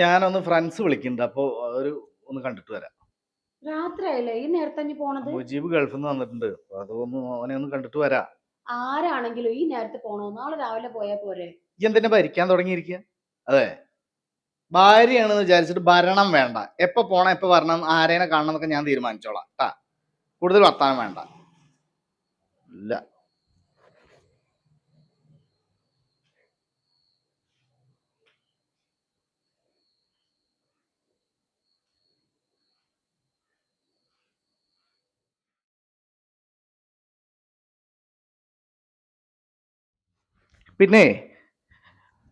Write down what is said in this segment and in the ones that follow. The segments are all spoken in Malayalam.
ഞാനൊന്ന് ഫ്രണ്ട്സ് വിളിക്കുന്നുണ്ട്. അപ്പൊ ഒരു ഒന്ന് കണ്ടിട്ട് വരാം. രാത്രിയല്ലേ ഈ നേരത്തെ ഇനി പോണത്? മുജീബ് ഗൾഫിൽ നിന്ന് വന്നിട്ടുണ്ട്. അതൊന്ന് അവനെ ഒന്ന് കണ്ടിട്ട് വരാ. ആരാണെങ്കിലും ഈ നേരത്തെ പോണോ? നാളെ രാവിലെ പോയാ പോരെ? ഈ എന്തിനാ ഭരിക്കാൻ തുടങ്ങിയിരിക്കുക അതെ. ഭാര്യയാണെന്ന് വിചാരിച്ചിട്ട് ഭരണം വേണ്ട. എപ്പോ പോണം എപ്പോ വരണം ആരേനെ കാണണം എന്നൊക്കെ ഞാൻ തീരുമാനിച്ചോളാം. കേട്ടാ കൂടുതൽ വർത്താനം വേണ്ട. ഇല്ല. പിന്നെ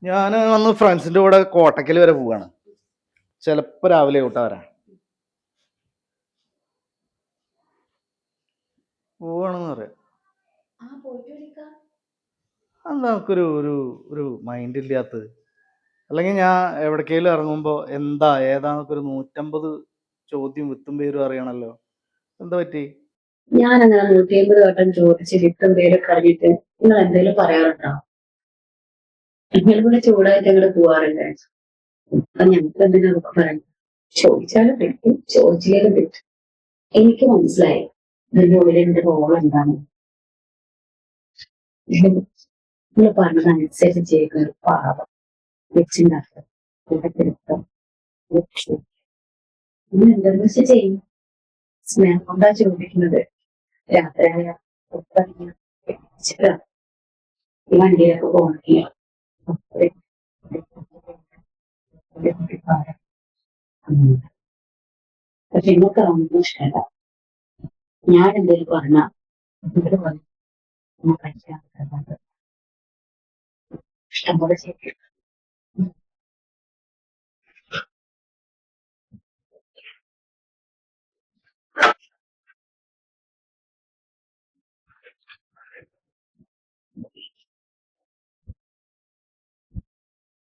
ഞാൻ വന്ന് ഫ്രണ്ട്സിന്റെ കൂടെ കോട്ടക്കൽ വരെ പോവാണ്. ചിലപ്പോൾ രാവിലെ കൂട്ടാ വരാം പോവാണെന്ന് പറയാം. എന്താ നമുക്കൊരു ഒരു ഒരു മൈൻഡ് ഇല്ലാത്തത്. അല്ലെങ്കിൽ ഞാൻ എവിടേക്കെങ്കിലും ഇറങ്ങുമ്പോൾ എന്താ ഏതാന്നൊക്കെ ഒരു നൂറ്റമ്പത് ചോദ്യം വിത്തും പേരും അറിയണല്ലോ. എന്താ പറ്റി? ഞാൻ അങ്ങനെ നൂറ്റി അമ്പത് വട്ടം ചോദിച്ച് വിത്തും പേരൊക്കെ അറിഞ്ഞിട്ട് നിങ്ങൾ എന്തെങ്കിലും പറയാറുണ്ടോ? നിങ്ങൾ കൂടെ ചൂടായിട്ട് അങ്ങോട്ട് പോവാറുണ്ടായിരുന്നു അപ്പൊ ഞങ്ങൾക്ക് എന്തിനാ നമുക്ക് പറയാം ചോദിച്ചാലും പറ്റും ചോദിച്ചാലും പറ്റും. എനിക്ക് മനസ്സിലായി. ഇതിന്റെ ഉള്ളിൽ എന്റെ റോൾ എന്താണ്? നിങ്ങൾ പറഞ്ഞതനുസരിച്ച് ചെയ്യുന്ന ഒരു പാപം വെച്ചുണ്ടാക്കുക. കൂട്ടത്തിരുത്തം വെച്ചാൽ ചെയ്യും? സ്നേഹം കൊണ്ടാ ചോദിക്കുന്നത്. രാത്രിയായ ഈ വണ്ടിയിലൊക്കെ പോകണമെങ്കിൽ. പക്ഷെ നിങ്ങൾക്ക് അതൊന്നും ഇഷ്ടമല്ല ഞാൻ എന്തെങ്കിലും പറഞ്ഞ ഇഷ്ടം പോലെ ചെയ്യും